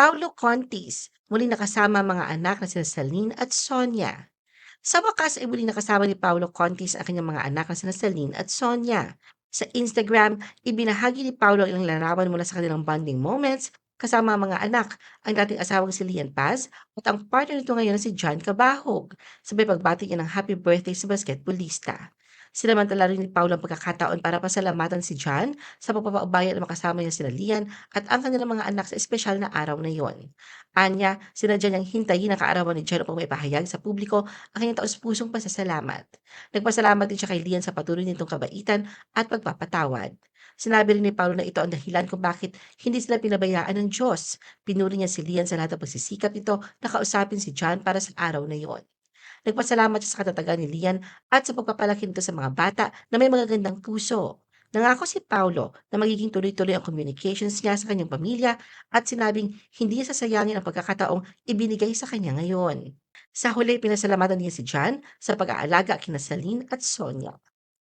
Paulo Contis, muli nakasama ang mga anak na sina Celine at Sonia. Sa wakas ay muli nakasama ni Paulo Contis ang kanyang mga anak na sina Celine at Sonia. Sa Instagram, ibinahagi ni Paulo ang ilang larawan mula sa kanilang bonding moments kasama ang mga anak, ang dating asawang si Lian Paz at ang partner nito ngayon na si John Cabahog. Sabay pagbati niya ng happy birthday sa basketballista. Sinamantala rin ni Paulo ang pagkakataon para pasalamatan si John sa pagpapaubaya na makasama niya sina Lian at ang kanilang mga anak sa espesyal na araw na iyon. Anya, sinadya niyang hintayin ang kaarawan ni John upang maipahayag sa publiko ang kanyang taus-pusong pasasalamat. Nagpasalamat din siya kay Lian sa patuloy nitong kabaitan at pagpapatawad. Sinabi rin ni Paulo na ito ang dahilan kung bakit hindi sila pinabayaan ng Diyos. Pinuri niya si Lian sa lahat ng pagsisikap nito na kausapin si John para sa araw na iyon. Nagpasalamat siya sa katatagan ni Lian at sa pagpapalaki nito sa mga bata na may magagandang puso. Nangako si Paulo na magiging tuloy-tuloy ang communications niya sa kanyang pamilya at sinabing hindi niya sasayangin ang pagkakataong ibinigay sa kanya ngayon. Sa huli, pinasalamatan niya si John sa pag-aalaga kina Celine at Sonia.